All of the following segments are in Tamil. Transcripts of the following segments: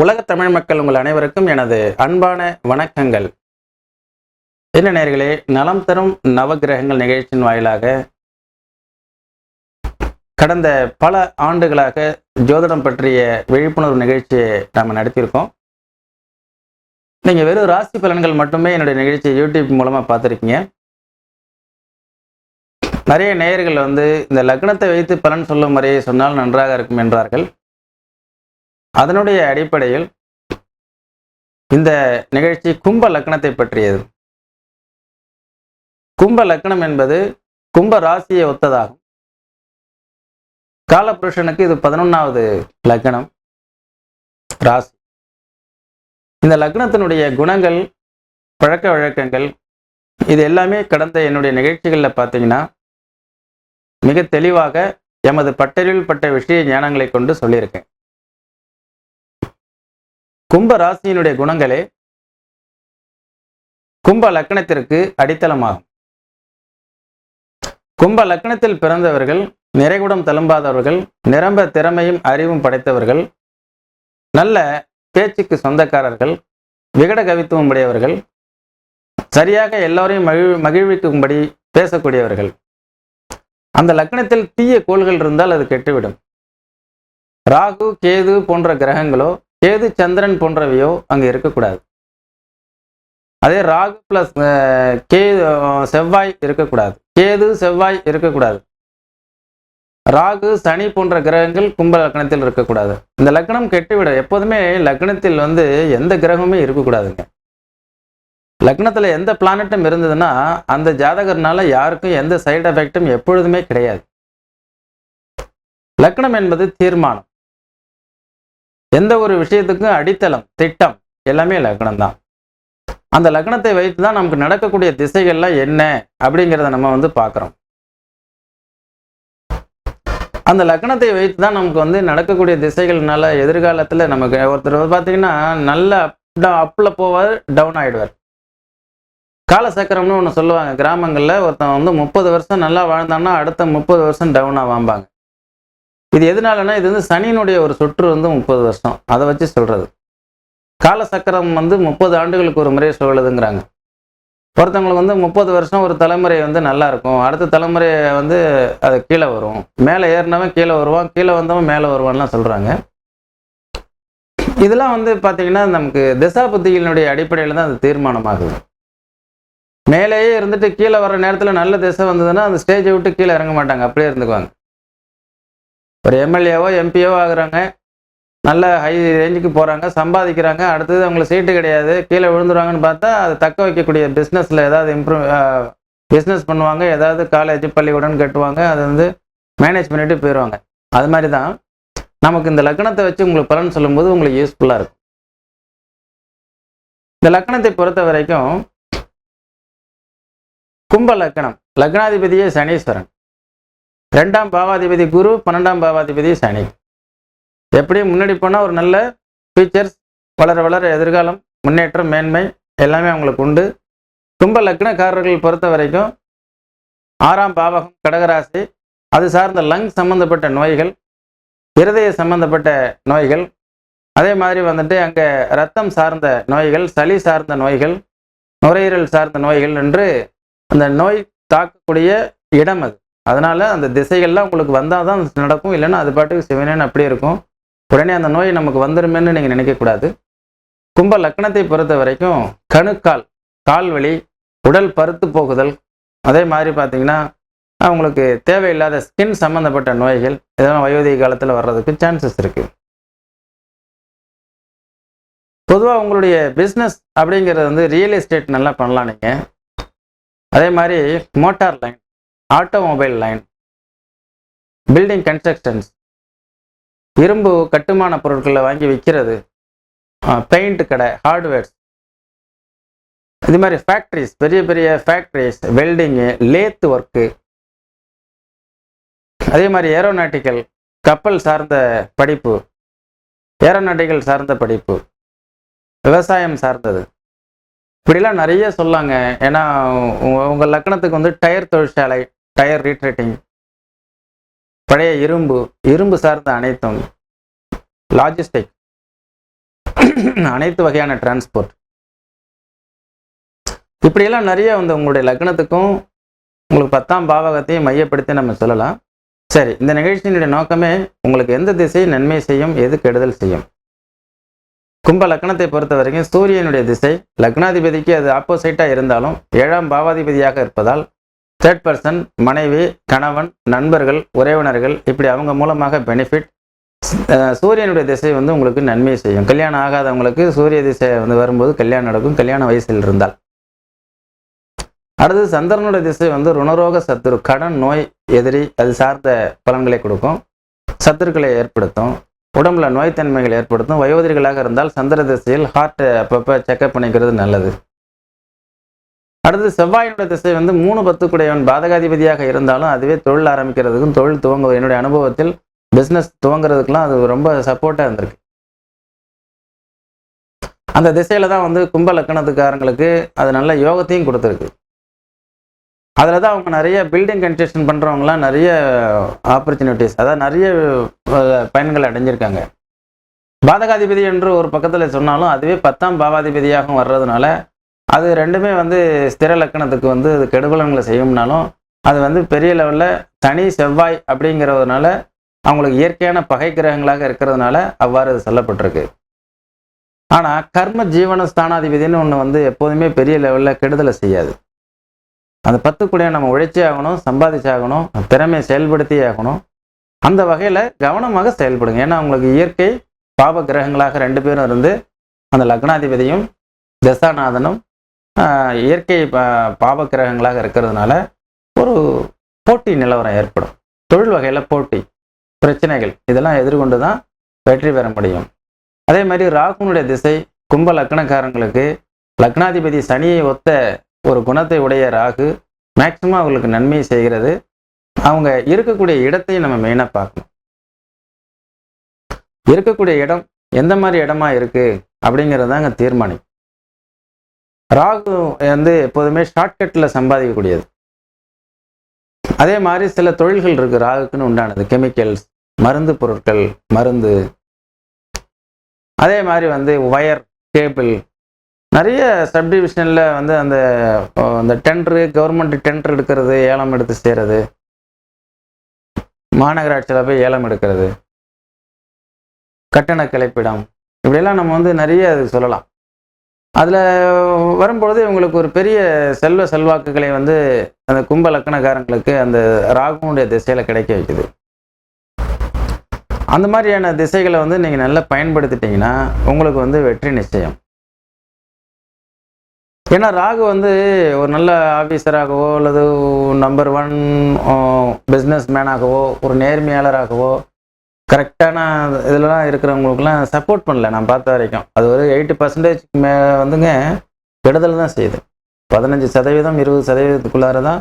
உலக தமிழ் மக்கள் உங்கள் அனைவருக்கும் எனது அன்பான வணக்கங்கள். என்ன நேர்களே நலம் தரும் நவகிரகங்கள் நிகழ்ச்சியின் வாயிலாக கடந்த பல ஆண்டுகளாக ஜோதிடம் பற்றிய விழிப்புணர்வு நிகழ்ச்சியை நாம் நடத்தியிருக்கோம். நீங்கள் வெறும் ராசி பலன்கள் மட்டுமே என்னுடைய நிகழ்ச்சியை யூடியூப் மூலமாக பார்த்துருக்கீங்க. நிறைய நேயர்கள் வந்து இந்த லக்னத்தை வைத்து பலன் சொல்லும் முறையை சொன்னால் நன்றாக இருக்கும் என்றார்கள். அதனுடைய அடிப்படையில் இந்த நிகழ்ச்சி கும்ப லக்னத்தை பற்றியது. கும்ப லக்னம் என்பது கும்ப ராசியை ஒத்ததாகும். காலபுருஷனுக்கு இது பதினொன்றாவது லக்னம் ராசி. இந்த லக்னத்தினுடைய குணங்கள் பழக்க வழக்கங்கள் இது எல்லாமே கடந்த என்னுடைய நிகழ்ச்சிகளில் பார்த்தீங்கன்னா மிக தெளிவாக எமது பட்டறிவில் பட்ட விஷய ஞானங்களை கொண்டு சொல்லியிருக்கேன். கும்ப ராசியினுடைய குணங்களே கும்ப லக்கணத்திற்கு அடித்தளமாகும். கும்ப லக்கணத்தில் பிறந்தவர்கள் நிறைகுடம் தழும்பாதவர்கள் நிரம்ப திறமையும் அறிவும் படைத்தவர்கள் நல்ல பேச்சுக்கு சொந்தக்காரர்கள் விகட கவித்துவம் உடையவர்கள் சரியாக எல்லோரையும் மகிழ் மகிழ்விக்கும்படி பேசக்கூடியவர்கள். அந்த லக்கணத்தில் தீய கோள்கள் இருந்தால் அது கெட்டுவிடும். ராகு கேது போன்ற கிரகங்களோ கேது சந்திரன் போன்றவையோ அங்கே இருக்கக்கூடாது. அதே ராகு பிளஸ் கே செவ்வாய் இருக்கக்கூடாது. கேது செவ்வாய் இருக்கக்கூடாது. ராகு சனி போன்ற கிரகங்கள் கும்ப லக்னத்தில் இருக்கக்கூடாது. இந்த லக்னம் கெட்டுவிட எப்போதுமே லக்னத்தில் வந்து எந்த கிரகமுமே இருக்கக்கூடாதுங்க. லக்னத்தில் எந்த பிளானட்டும் இருந்ததுன்னா அந்த ஜாதகர்னால யாருக்கும் எந்த சைடு எஃபெக்டும் எப்பொழுதுமே கிடையாது. லக்னம் என்பது தீர்மானம். எந்த ஒரு விஷயத்துக்கும் அடித்தளம் திட்டம் எல்லாமே லக்னம் தான் அந்த லக்னத்தை வைத்து தான் நமக்கு நடக்கக்கூடிய திசைகள்லாம் என்ன அப்படிங்கிறத நம்ம வந்து பார்க்குறோம். அந்த லக்னத்தை வைத்து தான் நமக்கு வந்து நடக்கக்கூடிய திசைகள்னால எதிர்காலத்தில் நமக்கு ஒருத்தர் பார்த்தீங்கன்னா நல்ல அப்பில் போவார் டவுன் ஆகிடுவார் காலசக்கரம்னு ஒன்று சொல்லுவாங்க. கிராமங்களில் ஒருத்தன் வந்து முப்பது வருஷம் நல்லா வாழ்ந்தான்னா அடுத்த முப்பது வருஷம் டவுனாக வாம்பாங்க இது எதனாலனா இது வந்து சனியினுடைய ஒரு சுற்று வந்து முப்பது வருஷம். அதை வச்சு சொல்கிறது காலசக்கரம் வந்து முப்பது ஆண்டுகளுக்கு ஒரு முறை சொல்லுதுங்கிறாங்க. ஒருத்தவங்களுக்கு வந்து முப்பது வருஷம் ஒரு தலைமுறை வந்து நல்லா இருக்கும். அடுத்த தலைமுறை வந்து அது கீழே வரும். மேலே ஏறினவன் கீழே வருவான். கீழே வந்தவன் மேலே வருவான்லாம் சொல்கிறாங்க இதெல்லாம் வந்து பார்த்தீங்கன்னா நமக்கு திசா புத்திகளினுடைய அடிப்படையில் தான் அது தீர்மானமாகுது. மேலேயே இருந்துட்டு கீழே வர நேரத்தில் நல்ல திசை வந்ததுன்னா அந்த ஸ்டேஜை விட்டு கீழே இறங்க மாட்டாங்க. அப்படியே இருந்துக்குவாங்க. ஒரு எம்எல்ஏவோ எம்பியோ ஆகுறாங்க நல்ல ஹை ரேஞ்சுக்கு போகிறாங்க சம்பாதிக்கிறாங்க அடுத்தது அவங்களுக்கு சீட்டு கிடையாது கீழே விழுந்துருவாங்கன்னு பார்த்தா அது தக்க வைக்கக்கூடிய பிஸ்னஸில் ஏதாவது இம்ப்ரூவ் பிஸ்னஸ் பண்ணுவாங்க ஏதாவது காலேஜ் பள்ளிக்கூடம் கட்டுவாங்க அதை வந்து மேனேஜ் பண்ணிட்டு போயிடுவாங்க அது மாதிரி தான் நமக்கு இந்த லக்கணத்தை வச்சு உங்களுக்கு பலன் சொல்லும்போது உங்களுக்கு யூஸ்ஃபுல்லாக இருக்கும். இந்த லக்கணத்தை பொறுத்த வரைக்கும் கும்ப லக்கணம் லக்னாதிபதியே சனீஸ்வரன். ரெண்டாம் பாவாதிபதி குரு பன்னெண்டாம் பாவாதிபதி சனி. எப்படியும் முன்னாடி போனால் ஒரு நல்ல ஃபியூச்சர்ஸ் வளர வளர எதிர்காலம் முன்னேற்றம் மேன்மை எல்லாமே அவங்களுக்கு உண்டு. கும்ப லக்னக்காரர்கள் பொறுத்த வரைக்கும் ஆறாம் பாவகம் கடகராசி அது சார்ந்த லங் சம்பந்தப்பட்ட நோய்கள் இருதய சம்பந்தப்பட்ட நோய்கள் அதே மாதிரி வந்துட்டு அங்கே ரத்தம் சார்ந்த நோய்கள் சளி சார்ந்த நோய்கள் நுரையீரல் சார்ந்த நோய்கள் என்று அந்த நோய் தாக்கக்கூடிய இடம் அது. அதனால அந்த திசைகள்லாம் உங்களுக்கு வந்தால் தான் நடக்கும். இல்லைன்னா அது பாட்டுக்கு சிவனேன்னு அப்படியே இருக்கும். உடனே அந்த நோய் நமக்கு வந்துருமேன்னு நீங்கள் நினைக்கக்கூடாது. கும்ப லக்கணத்தை பொறுத்த வரைக்கும் கணுக்கால் கால் வலி உடல் பருத்து போகுதல் அதே மாதிரி பார்த்தீங்கன்னா அவங்களுக்கு தேவையில்லாத ஸ்கின் சம்மந்தப்பட்ட நோய்கள் இதெல்லாம் வயோதிக காலத்தில் வர்றதுக்கு சான்சஸ் இருக்குது பொதுவாக உங்களுடைய பிஸ்னஸ் அப்படிங்கிறது வந்து ரியல் எஸ்டேட் நல்லா பண்ணலாம் நீங்கள் அதே மாதிரி motor line automobile line building constructions இரும்பு கட்டுமான பொருட்களை வாங்கி விற்கிறது பெயிண்ட் கடை ஹார்ட்வேர்ஸ் இது மாதிரி ஃபேக்ட்ரிஸ் பெரிய பெரிய ஃபேக்ட்ரிஸ் வெல்டிங்கு லேத்து ஒர்க்கு அதே மாதிரி ஏரோநாட்டிக்கல் கப்பல் சார்ந்த படிப்பு. ஏரோநாட்டிக்கல் சார்ந்த படிப்பு. விவசாயம் சார்ந்தது. இப்படிலாம் நிறைய சொல்லாங்க. ஏன்னா உங்கள் லக்கணத்துக்கு வந்து டயர் தொழிற்சாலை டயர் ரீட்ரேட்டிங் பழைய இரும்பு இரும்பு சார்ந்த அனைத்தும் லாஜிஸ்டிக் அனைத்து வகையான டிரான்ஸ்போர்ட் இப்படியெல்லாம் நிறைய வந்து உங்களுடைய லக்னத்துக்கும் உங்களுக்கு பத்தாம் பாவகத்தையும் மையப்படுத்தி நம்ம சொல்லலாம். சரி இந்த நிகழ்ச்சியினுடைய நோக்கமே உங்களுக்கு எந்த திசை நன்மை செய்யும் எது கெடுதல் செய்யும்? கும்ப லக்னத்தை பொறுத்த வரைக்கும் சூரியனுடைய திசை லக்னாதிபதிக்கு அது ஆப்போசிட்டாக இருந்தாலும் ஏழாம் பாவாதிபதியாக இருப்பதால் தேர்ட் பர்சன் மனைவி கணவன் நண்பர்கள் உறவினர்கள் இப்படி அவங்க மூலமாக பெனிஃபிட் சூரியனுடைய திசை வந்து உங்களுக்கு நன்மை செய்யும். கல்யாணம் ஆகாதவங்களுக்கு சூரிய திசை வந்து வரும்போது கல்யாணம் நடக்கும். கல்யாண வயசில் இருந்தால். அடுத்து சந்திரனுடைய திசை வந்து ருணரோக சத்துரு கடன் நோய் எதிரி அது சார்ந்த பலன்களை கொடுக்கும். சத்துருக்களை ஏற்படுத்தும். உடம்புல நோய்த்தன்மைகள் ஏற்படுத்தும். வயோதிகளாக இருந்தால் சந்திர திசையில் ஹார்ட் அப்பப்போ செக்அப் பண்ணிக்கிறது நல்லது. அடுத்து செவ்வாயினுடைய திசை வந்து மூணு பத்துக்குடையவன் பாதகாதிபதியாக இருந்தாலும் அதுவே தொழில் ஆரம்பிக்கிறதுக்கும் தொழில் துவங்க என்னுடைய அனுபவத்தில் பிஸ்னஸ் துவங்குறதுக்கெல்லாம் அது ரொம்ப சப்போர்ட்டாக இருந்திருக்கு. அந்த திசையில தான் வந்து கும்ப லக்கணத்துக்காரங்களுக்கு அது நல்ல யோகத்தையும் கொடுத்துருக்கு. அதில் தான் அவங்க நிறைய பில்டிங் கன்ஸ்ட்ரக்ஷன் பண்ணுறவங்களாம் நிறைய ஆப்பர்ச்சுனிட்டிஸ் அதாவது நிறைய பயன்கள் அடைஞ்சிருக்காங்க. பாதகாதிபதி என்று ஒரு பக்கத்தில் சொன்னாலும் அதுவே பத்தாம் பாவாதிபதியாகவும் வர்றதுனால அது ரெண்டுமே வந்து ஸ்திர லக்கணத்துக்கு வந்து அது கெடுபலன்களை செய்யும்னாலும் அது வந்து பெரிய லெவலில் சனி செவ்வாய் அப்படிங்கிறதுனால அவங்களுக்கு இயற்கையான பகை கிரகங்களாக இருக்கிறதுனால அவ்வாறு அது சொல்லப்பட்டிருக்கு. ஆனால் கர்ம ஜீவன ஸ்தானாதிபதினு ஒன்று வந்து எப்போதுமே பெரிய லெவலில் கெடுதலை செய்யாது. அந்த பத்து கூடையை நம்ம உழைச்சே ஆகணும் சம்பாதிச்சாகணும் திறமையை செயல்படுத்தி ஆகணும். அந்த வகையில் கவனமாக செயல்படுங்க. ஏன்னா அவங்களுக்கு இயற்கை பாப கிரகங்களாக ரெண்டு பேரும் இருந்து அந்த லக்னாதிபதியும் தசாநாதனும் இயற்கை பா- கிரகங்களாக இருக்கிறதுனால ஒரு போட்டி நிலவரம் ஏற்படும். தொழில் வகையில் போட்டி பிரச்சனைகள் இதெல்லாம் எதிர்கொண்டு தான் வெற்றி பெற முடியும். அதே மாதிரி ராகுனுடைய திசை கும்ப லக்னக்காரங்களுக்கு லக்னாதிபதி சனியை ஒத்த ஒரு குணத்தை உடைய ராகு மேக்சிமம் அவங்களுக்கு நன்மை செய்கிறது. அவங்க இருக்கக்கூடிய இடத்தையும் நம்ம மெயினாக பார்க்கணும். இருக்கக்கூடிய இடம் எந்த மாதிரி இடமா இருக்குது அப்படிங்கிறது தாங்க தீர்மானிக்கும். ராகு வந்து எப்போதுமே ஷார்ட்கட்டில் சம்பாதிக்கக்கூடியது. அதே மாதிரி சில தொழில்கள் இருக்குது ராகுக்குன்னு உண்டானது. கெமிக்கல்ஸ் மருந்து பொருட்கள் மருந்து. அதே மாதிரி வந்து ஒயர் கேபிள் நிறைய சப்டிவிஷனில் வந்து அந்த அந்த டெண்டரு கவர்மெண்ட் டெண்டர் எடுக்கிறது ஏலம் எடுத்து செய்கிறது மாநகராட்சியில் போய் ஏலம் எடுக்கிறது. கட்டண கலைப்பிடம் இப்படியெல்லாம் நம்ம வந்து நிறைய அது சொல்லலாம். அதில் வரும்பொழுது இவங்களுக்கு ஒரு பெரிய செல்வ செல்வாக்குகளை வந்து அந்த கும்ப லக்கணக்காரங்களுக்கு அந்த ராகுனுடைய திசையில் கிடைக்க வைக்குது. அந்த மாதிரியான திசைகளை வந்து நீங்கள் நல்லா பயன்படுத்திட்டீங்கன்னா உங்களுக்கு வந்து வெற்றி நிச்சயம். ஏன்னா ராகு வந்து ஒரு நல்ல ஆஃபீஸராகவோ அல்லது நம்பர் ஒன் பிஸ்னஸ் மேனாகவோ ஒரு நேர்மையாளராகவோ கரெக்டான இதெல்லாம் இருக்கிறவங்களுக்குலாம் சப்போர்ட் பண்ணல. நான் பார்த்த வரைக்கும். அது ஒரு எயிட்டி பர்சன்டேஜ் மே வந்துங்க கெடுதல் தான் செய்யுது. பதினஞ்சு சதவீதம் இருபது சதவீதத்துக்குள்ளார தான்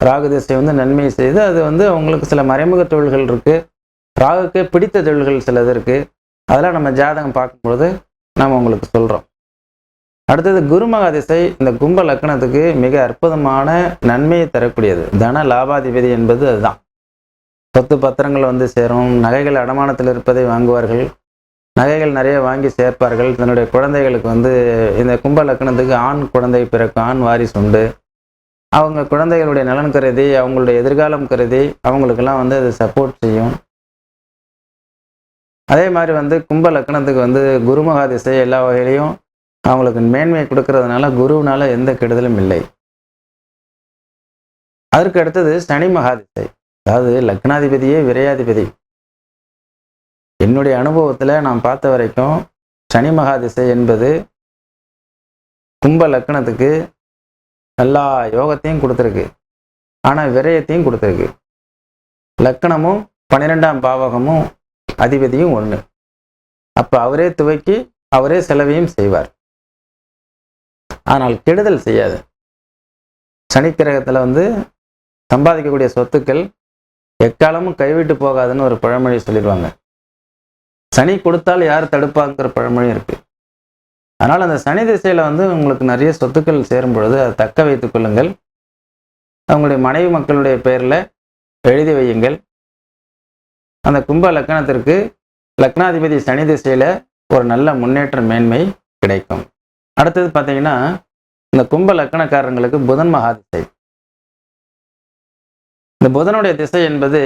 ராகு திசை வந்து நன்மை செய்து அது வந்து அவங்களுக்கு சில மறைமுக தொழில்கள் இருக்குது ராகுக்கு பிடித்த தொழில்கள் சிலது இருக்குது அதெல்லாம் நம்ம ஜாதகம் பார்க்கும்பொழுது நம்ம உங்களுக்கு சொல்கிறோம் அடுத்தது குருமகா திசை இந்த கும்ப லக்னத்துக்கு மிக அற்புதமான நன்மையை தரக்கூடியது. தன லாபாதிபதி என்பது அதுதான். சொத்து பத்திரங்கள் வந்து சேரும் நகைகள் அடமானத்தில் இருப்பதை வாங்குவார்கள் நகைகள் நிறைய வாங்கி சேர்ப்பார்கள். தன்னுடைய குழந்தைகளுக்கு வந்து இந்த கும்ப லக்னத்துக்கு ஆண் குழந்தை பிறக்கும் ஆண் வாரிசு உண்டு. அவங்க குழந்தைகளுடைய நலன் கருதி அவங்களுடைய எதிர்காலம் கருதி அவங்களுக்கெல்லாம் வந்து அது சப்போர்ட் செய்யும். அதே மாதிரி வந்து கும்ப லக்னத்துக்கு வந்து குருமகா திசை எல்லா வகையிலையும் அவங்களுக்கு மேன்மையை கொடுக்கறதுனால குருவினால எந்த கெடுதலும் இல்லை. அதற்கு அடுத்தது சனி மகாதிசை. அதாவது லக்னாதிபதியே விரையாதிபதி. என்னுடைய அனுபவத்தில் நான் பார்த்த வரைக்கும் சனி மகாதிசை என்பது கும்ப லக்னத்துக்கு எல்லா யோகத்தையும் கொடுத்துருக்கு. ஆனால் விரயத்தையும் கொடுத்துருக்கு. லக்கணமும் பன்னிரெண்டாம் பாவகமும் அதிபதியும் ஒன்று அப்போ அவரே துவக்கி அவரே செலவையும் செய்வார். ஆனால் கெடுதல் செய்யாது. சனிக்கிரகத்தில் வந்து சம்பாதிக்கக்கூடிய சொத்துக்கள் எக்காலமும் கைவிட்டு போகாதுன்னு ஒரு பழமொழி சொல்லிடுவாங்க. சனி கொடுத்தால் யார் தடுப்பாங்கிற பழமொழி இருக்கு? அதனால் அந்த சனி திசையில் வந்து உங்களுக்கு நிறைய சொத்துக்கள் சேரும் பொழுது அதை தக்க வைத்துக் கொள்ளுங்கள். அவங்களுடைய மனைவி மக்களுடைய பெயரில் எழுதி வையுங்கள். அந்த கும்ப லக்கணத்திற்கு லக்னாதிபதி சனி திசையில் ஒரு நல்ல முன்னேற்ற மேன்மை கிடைக்கும். அடுத்தது பார்த்தீங்கன்னா இந்த கும்ப லக்கணக்காரங்களுக்கு புதன் மகாதிசை. இந்த புதனுடைய திசை என்பது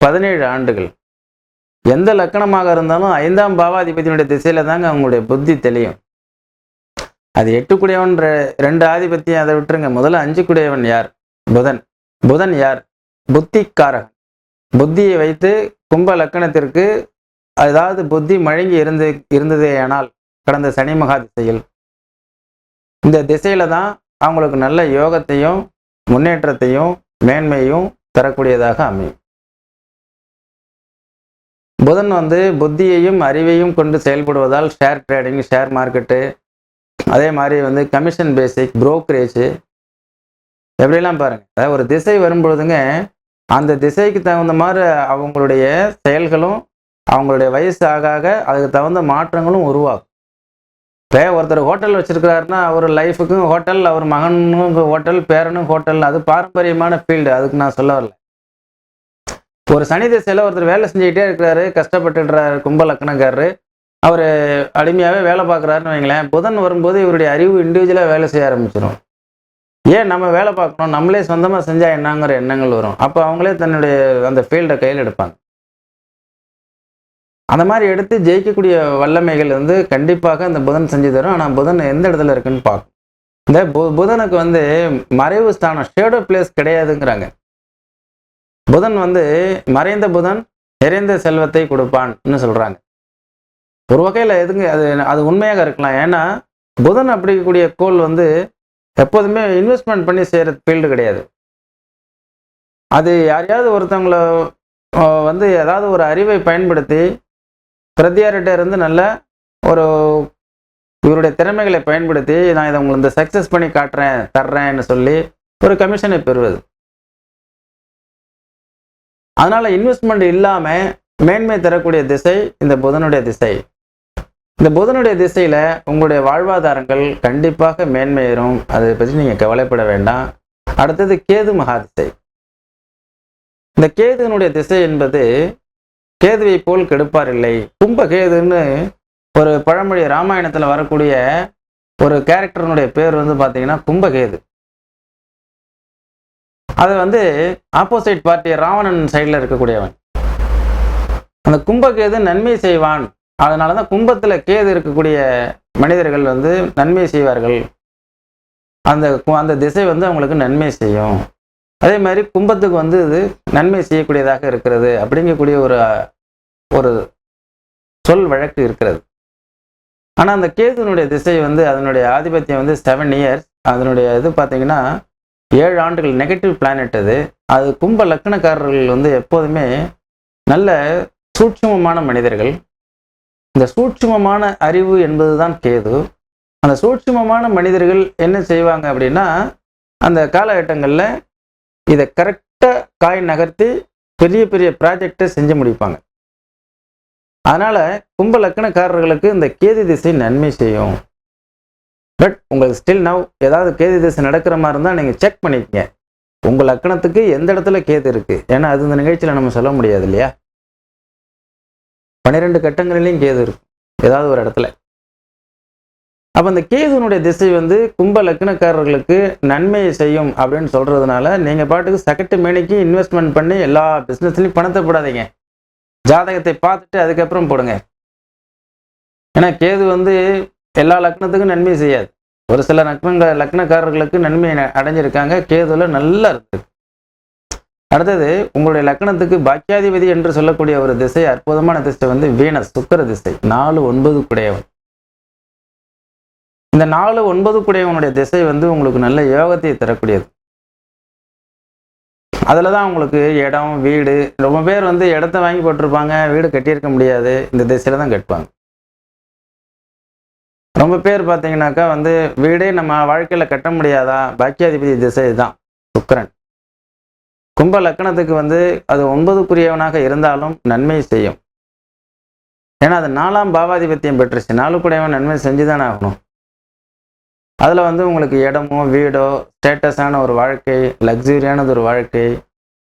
பதினேழு ஆண்டுகள். எந்த லக்கணமாக இருந்தாலும் ஐந்தாம் பாவாதிபதியினுடைய திசையில தாங்க அவங்களுடைய புத்தி தெளியும். அது எட்டுக்குடையவன் ரெண்டு ஆதிபத்தியம் அதை விட்டுருங்க. முதல்ல அஞ்சு குடையவன் யார்? புதன். புதன் யார்? புத்திக்காரகன் புத்தியை வைத்து கும்ப லக்கணத்திற்கு அதாவது புத்தி மழங்கி இருந்து இருந்ததேயானால் கடந்த சனி மகா திசையில். இந்த திசையில தான் அவங்களுக்கு நல்ல யோகத்தையும் முன்னேற்றத்தையும் மேன்மையும் தரக்கூடியதாக அமையும். புதன் வந்து புத்தியையும் அறிவையும் கொண்டு செயல்படுவதால் ஷேர் ட்ரேடிங் ஷேர் மார்க்கெட்டு அதே மாதிரி வந்து கமிஷன் பேசிக் புரோக்கரேஜ் எப்படிலாம் பாருங்கள் அதாவது ஒரு திசை வரும்பொழுதுங்க அந்த திசைக்கு தகுந்த மாதிரி அவங்களுடைய செயல்களும் அவங்களுடைய வயசு ஆக ஆக அதுக்கு தகுந்த மாற்றங்களும் உருவாகும். இப்போ ஒருத்தர் ஹோட்டல் வச்சுருக்கிறாருன்னா அவர் லைஃபுக்கும் ஹோட்டல் அவர் மகனும் ஹோட்டல் பேரனும் ஹோட்டல் அது பாரம்பரியமான ஃபீல்டு அதுக்கு நான் சொல்ல வரல. ஒரு சனி திசையில் ஒருத்தர் வேலை செஞ்சுக்கிட்டே இருக்கிறாரு கஷ்டப்பட்டுடுறாரு கும்ப லக்கணக்காரரு அவர் அடிமையாகவே வேலை பார்க்குறாருன்னு வைங்களேன் புதன் வரும்போது இவருடைய அறிவு இண்டிவிஜுவலாக வேலை செய்ய ஆரம்பிச்சிடும் ஏன் நம்ம வேலை பார்க்கணும்? நம்மளே சொந்தமாக செஞ்சால் என்னங்கிற எண்ணங்கள் வரும். அப்போ அவங்களே தன்னுடைய அந்த ஃபீல்டை கையில் எடுப்பாங்க. அந்த மாதிரி எடுத்து ஜெயிக்கக்கூடிய வல்லமைகள் வந்து கண்டிப்பாக அந்த புதன் செஞ்சு தரும். ஆனால் புதன் எந்த இடத்துல இருக்குன்னு பார்க்கும் இந்த பு- புதனுக்கு வந்து மறைவு ஸ்தானம் ஷேடோ பிளேஸ் கிடையாதுங்கிறாங்க. புதன் வந்து மறைந்த புதன் நிறைந்த செல்வத்தை கொடுப்பான்னு சொல்கிறாங்க ஒரு வகையில் எதுங்க அது அது உண்மையாக இருக்கலாம். ஏன்னா புதன் அப்படிக்கூடிய கோல் வந்து எப்போதுமே இன்வெஸ்ட்மெண்ட் பண்ணி செய்கிற ஃபீல்டு கிடையாது. அது யாரையாவது ஒருத்தவங்கள வந்து ஏதாவது ஒரு அறிவை பயன்படுத்தி பிரதியார்கிட்ட இருந்து நல்ல ஒரு இவருடைய திறமைகளை பயன்படுத்தி நான் இதை உங்களுக்கு இந்த சக்ஸஸ் பண்ணி காட்டுறேன் தர்றேன்னு சொல்லி ஒரு கமிஷனை பெறுவது. அதனால இன்வெஸ்ட்மெண்ட் இல்லாமல் மேன்மை தரக்கூடிய திசை இந்த புதனுடைய திசை. இந்த புதனுடைய திசையில உங்களுடைய வாழ்வாதாரங்கள் கண்டிப்பாக மேன்மையேறும். அதை பற்றி நீங்கள் கவலைப்பட வேண்டாம். அடுத்தது கேது மகா திசை. இந்த கேதுனுடைய திசை என்பது கேதுவை போல் கெடுப்பார் இல்லை கும்பகேதுன்னு ஒரு பழமொழி ராமாயணத்தில் வரக்கூடிய ஒரு கேரக்டர்னுடைய பேர் வந்து பார்த்தீங்கன்னா கும்பகேது. அது வந்து ஆப்போசிட் பார்ட்டி ராவணன் சைடில் இருக்கக்கூடியவன். அந்த கும்பகேது நன்மை செய்வான். அதனால தான் கும்பத்தில் கேது இருக்கக்கூடிய மனிதர்கள் வந்து நன்மை செய்வார்கள். அந்த அந்த திசை வந்து அவங்களுக்கு நன்மை செய்யும். அதே மாதிரி கும்பத்துக்கு வந்து இது நன்மை செய்யக்கூடியதாக இருக்கிறது அப்படிங்கக்கூடிய ஒரு ஒரு சொல் வழக்கு இருக்கிறது. ஆனால் அந்த கேதுனுடைய திசை வந்து அதனுடைய ஆதிபத்தியம் வந்து செவன் இயர்ஸ் அதனுடைய இது பார்த்தீங்கன்னா ஏழு ஆண்டுகள் நெகட்டிவ் பிளானட் அது. அது கும்ப லக்கணக்காரர்கள் வந்து எப்போதுமே நல்ல சூட்சுமமான மனிதர்கள். இந்த சூட்சுமமான அறிவு என்பது தான் கேது. அந்த சூட்சுமமான மனிதர்கள் என்ன செய்வாங்க அப்படின்னா அந்த காலகட்டங்களில் இதை கரெக்டாக காய் நகர்த்தி பெரிய பெரிய ப்ராஜெக்டை செஞ்சு முடிப்பாங்க. அதனால் கும்ப லக்கணக்காரர்களுக்கு இந்த கேது திசை நன்மை செய்யும். பட் உங்களுக்கு ஸ்டில் நவ் ஏதாவது கேது திசை நடக்கிற மாதிரி இருந்தால் நீங்கள் செக் பண்ணிக்கங்க. உங்கள் லக்கணத்துக்கு எந்த இடத்துல கேது இருக்குது ஏன்னா அது இந்த நிகழ்ச்சியில் நம்ம சொல்ல முடியாது இல்லையா? பன்னிரெண்டு கட்டங்களிலையும் கேது இருக்கும். ஏதாவது ஒரு இடத்துல. அப்போ அந்த கேதுனுடைய திசை வந்து கும்ப லக்னக்காரர்களுக்கு நன்மையை செய்யும் அப்படின்னு சொல்கிறதுனால நீங்கள் பாட்டுக்கு சகட்டு மேனிக்கு இன்வெஸ்ட்மெண்ட் பண்ணி எல்லா பிஸ்னஸ்லையும் பணத்தை போடாதீங்க. ஜாதகத்தை பார்த்துட்டு அதுக்கப்புறம் போடுங்க. ஏன்னா கேது வந்து எல்லா லக்னத்துக்கும் நன்மை செய்யாது. ஒரு சில லக்னங்க லக்னக்காரர்களுக்கு நன்மை அடைஞ்சிருக்காங்க. கேதுல நல்லா இருக்கு. அடுத்தது உங்களுடைய லக்னத்துக்கு பாக்கியாதிபதி என்று சொல்லக்கூடிய ஒரு திசை அற்புதமான திசை வந்து வீணஸ் சுக்கர திசை. நாலு ஒன்பது குடையவன். இந்த நாலு ஒன்பது குடையவனுடைய திசை வந்து உங்களுக்கு நல்ல யோகத்தை தரக்கூடியது. அதில் தான் உங்களுக்கு இடம் வீடு ரொம்ப பேர் வந்து இடத்த வாங்கி போட்டிருப்பாங்க வீடு கட்டியிருக்க முடியாது இந்த திசையில தான் கட்டுவாங்க. ரொம்ப பேர் பார்த்தீங்கன்னாக்கா வந்து வீடே நம்ம வாழ்க்கையில் கட்ட முடியாதா? பாக்கியாதிபதி திசை தான் சுக்கரன். கும்ப லக்கணத்துக்கு வந்து அது ஒன்பதுக்குரியவனாக இருந்தாலும் நன்மை செய்யும். ஏன்னா அது நாலாம் பாவாதிபத்தியம் பெற்றுச்சு நாலுக்குடையவன் நன்மை செஞ்சுதானே ஆகணும். அதில் வந்து உங்களுக்கு இடமோ வீடோ ஸ்டேட்டஸான ஒரு வாழ்க்கை லக்ஸுரியானது ஒரு வாழ்க்கை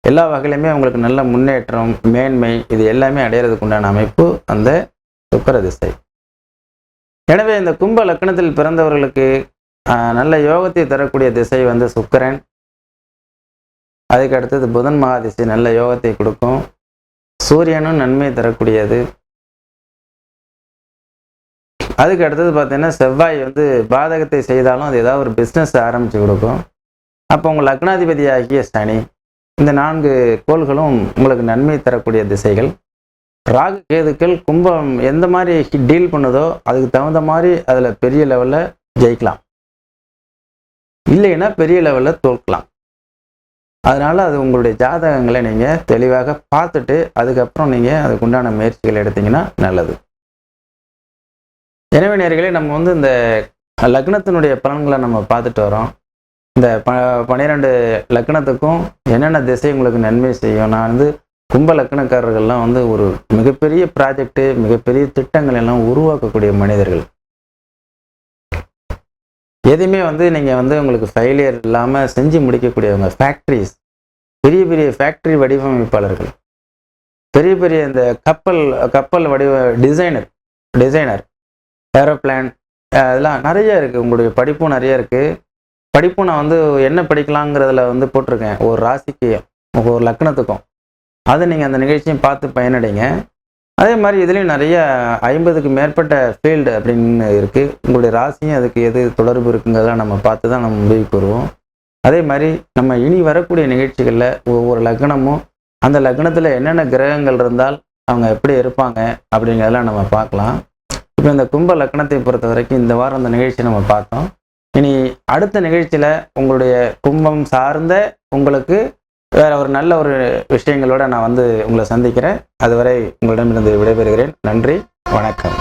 எல்லா வகையிலுமே உங்களுக்கு நல்ல முன்னேற்றம் மேன்மை இது எல்லாமே அடையிறதுக்கு உண்டான அமைப்பு அந்த சுக்கர திசை. எனவே இந்த கும்ப லக்னத்தில் பிறந்தவர்களுக்கு நல்ல யோகத்தை தரக்கூடிய திசை வந்து சுக்கரன். அதுக்கு அடுத்தது புதன் மகாதிசை நல்ல யோகத்தை கொடுக்கும். சூரியனும் நன்மை தரக்கூடியது. அதுக்கு அடுத்தது பார்த்தீங்கன்னா செவ்வாய் வந்து பாதகத்தை செய்தாலும் அது ஏதாவது ஒரு பிஸ்னஸ் ஆரம்பித்து கொடுக்கும். அப்போ உங்கள் லக்னாதிபதி ஆகிய சனி இந்த நான்கு கோள்களும் உங்களுக்கு நன்மை தரக்கூடிய திசைகள். ராகு கேதுக்கள் கும்பம் எந்த மாதிரி டீல் பண்ணுதோ அதுக்கு தகுந்த மாதிரி அதில் பெரிய லெவலில் ஜெயிக்கலாம். இல்லைன்னா பெரிய லெவலில் தோற்கலாம். அதனால் அது உங்களுடைய ஜாதகங்களை நீங்கள் தெளிவாக பார்த்துட்டு அதுக்கப்புறம் நீங்கள் அதுக்குண்டான முயற்சிகள் எடுத்தீங்கன்னா நல்லது. எனவே நேர்களே நம்ம வந்து இந்த லக்னத்தினுடைய பலன்களை நம்ம பார்த்துட்டு வரோம். இந்த ப பன்னிரெண்டு லக்னத்துக்கும் என்னென்ன திசை உங்களுக்கு நன்மை செய்யும்? நான் வந்து கும்ப லக்னக்காரர்கள்லாம் வந்து ஒரு மிகப்பெரிய ப்ராஜெக்ட்டு மிகப்பெரிய திட்டங்கள் எல்லாம் உருவாக்கக்கூடிய மனிதர்கள். எதுவுமே வந்து நீங்கள் வந்து உங்களுக்கு ஃபெயிலியர் இல்லாமல் செஞ்சு முடிக்கக்கூடியவங்க ஃபேக்ட்ரிஸ் பெரிய பெரிய ஃபேக்ட்ரி வடிவமைப்பாளர்கள். பெரிய பெரிய இந்த கப்பல் கப்பல் வடிவ டிசைனர் டிசைனர் ஏரோப்ளேன் அதெல்லாம் நிறைய இருக்குது உங்களுடைய படிப்பும் நிறைய இருக்குது படிப்பும் நான் வந்து என்ன படிக்கலாங்கிறதுல வந்து போட்டிருக்கேன். ஒரு ராசிக்கு ஒரு லக்னத்துக்கும். அதை நீங்கள் அந்த நிகழ்ச்சியும் பார்த்து பயனடைங்க. அதே மாதிரி இதுலேயும் நிறைய ஐம்பதுக்கு மேற்பட்ட ஃபீல்டு அப்படின்னு இருக்குது உங்களுடைய ராசியும் அதுக்கு எது தொடர்பு இருக்குங்கிறதெல்லாம் நம்ம பார்த்து தான் நம்ம முடிவுக்கு வருவோம் அதே மாதிரி நம்ம இனி வரக்கூடிய நிகழ்ச்சிகளில் ஒவ்வொரு லக்னமும் அந்த லக்னத்தில் என்னென்ன கிரகங்கள் இருந்தால் அவங்க எப்படி இருப்பாங்க அப்படிங்கிறதெல்லாம் நம்ம பார்க்கலாம். இப்போ இந்த கும்ப லக்னத்தை பொறுத்த வரைக்கும் இந்த வாரம் அந்த நிகழ்ச்சி நம்ம பார்த்தோம். இனி அடுத்த நிகழ்ச்சியில் உங்களுடைய கும்பம் சார்ந்த உங்களுக்கு வேற ஒரு நல்ல ஒரு விஷயங்களோட நான் வந்து உங்களை சந்திக்கிறேன். அதுவரை உங்களிடமிருந்து விடைபெறுகிறேன். நன்றி வணக்கம்.